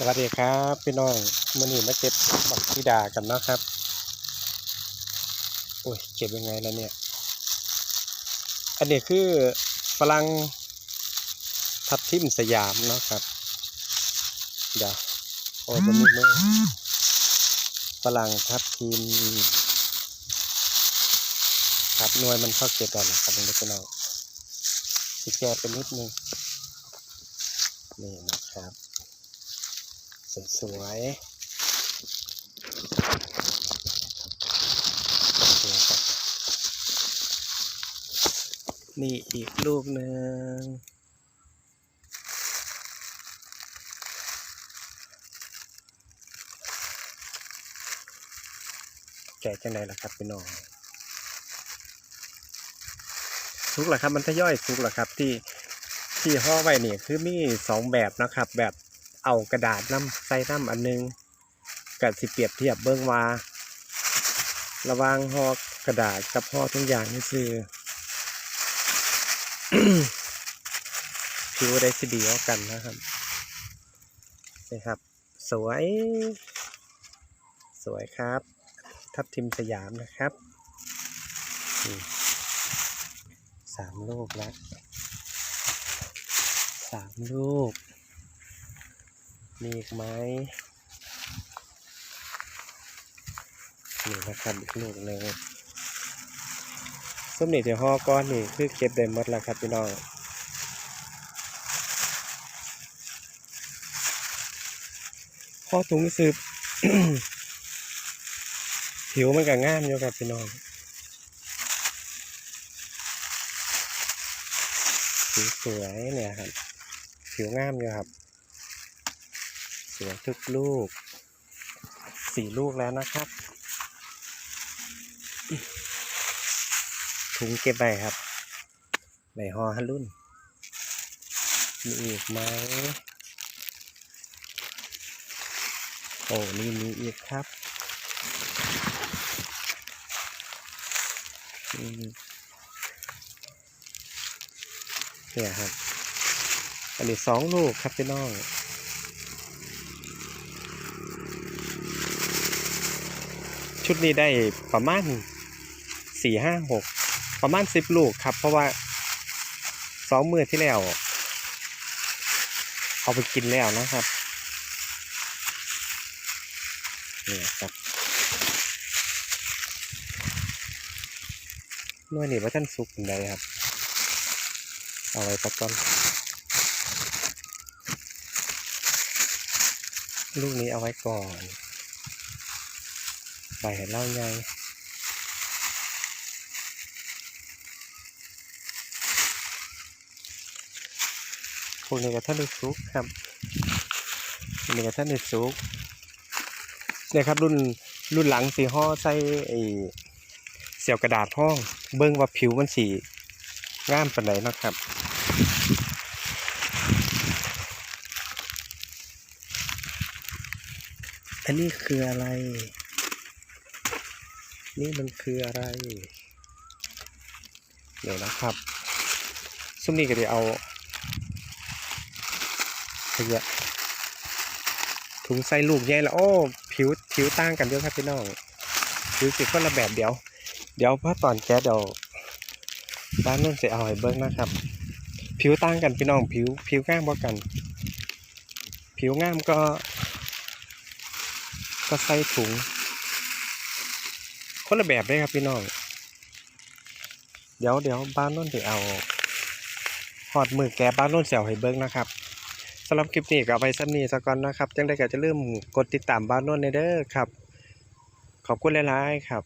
สวัสดีครับพี่น้องมื่อนี้มาเก็บบักซีดากันนะครับโอ้ยเก็บยังไงล้วเนี่ย อันนี้คือฝรั่งทับทิมสยามเนาะครับ เดี๋ยวโอ้ยบนนี้มือฝรั่งทับทิมครับหน่วยมันเข้าเก็บก่อนนะครับพี่น้องสิแกะไปนิดนึงนี่นะครับ สวยๆนี่อีกลูกหนึ่งแกะจังไดล่ะครับพี่น้องทุกแหละครับมันทยอยทุกแหละครับที่ที่ห่อไว้นี่คือมีสองแบบนะครับ แบบ เอากระดาษน้ำใส่น้ำอันหนึงกับสิเปรียบเทียบเบิ้องว่า ระวางห่อกระดาษกับห่อทุกอย่างนี่คือผิวได้สิดียวกันนะครับนี่ครับ สวย สวยครับ ทับทิมสยามนะครับสามลูกแล้วสามลูก มีอีกไหมนี่นะครับอีกลูกหนึ่งส้มนี่เดี๋ยวห่อก้อนนี่คือเก็บได้หมดแล้วครับพี่น้องห่อถุงสืบผิวมันก็งามอยู่ครับพี่น้องผิวสวยเนี่ยครับ ผิวงามอยู่ครับ สวยทุกลูกสี่ลูกแล้วนะครับ ถุงเก็บไปครับในหอฮัรุ่น มีอีกไหมโอ้นี่มีอีกครับเนี่ยครับ อันนี้สองลูกครับพี่น้อง ชุดนี้ได้ประมาณสี่ห้าหกประมาณสิบลูกครับ เพราะว่าสองมือที่แล้ว เอาไปกินแล้วนะครับเนี่ยครับน่วยนี่ว่าท่านสุกเป็นไดครับ เอาไว้ปักก่อนลูกนี้เอาไว้ก่อน ใบเห็นเล่าไงพวกนี้ก็ท่านได้ซุกครับพวกนี้ก็ท่านได้ซุกเนี่ยครับรุ่นรุ่นหลังสีห่อใส่ไอเสียวกระดาษห้อง เบิ้งว่าผิวมันสีงามปานไหนนะครับอันนี้คืออะไร นี่มันคืออะไร เดี๋ยวนะครับ ซุ้มนี้ก็จะเอาขยะถุงใส่ลูกใหญ่แล้วโอ้ ผิวผิวต่างกันเยอะครับพี่น้องผิวสิคนละแบบเดี๋ยว เดี๋ยวพอตอนแกเดี๋ยวบ้านนุ่นจะเอาให้เบิ้งนะครับ ผิวต่างกันพี่น้องผิวผิวงามบ่กัน ผิวงามก็ ก็ใส่ถุง คนละแบบเลยครับพี่น้อง เดี๋ยวเดี๋ยวบ้านนุ่นจะเอาหอดมือแกบ้านนุ่นเสียวให้เบิ้งนะครับสำหรับคลิปนี้ก็เอาไปซ้ำนี้สัก่อนนะครับจังได้ก็จะเริ่มกดติดตามบ้านนุ่นในเด้อครับ ขอบคุณหลายๆครับ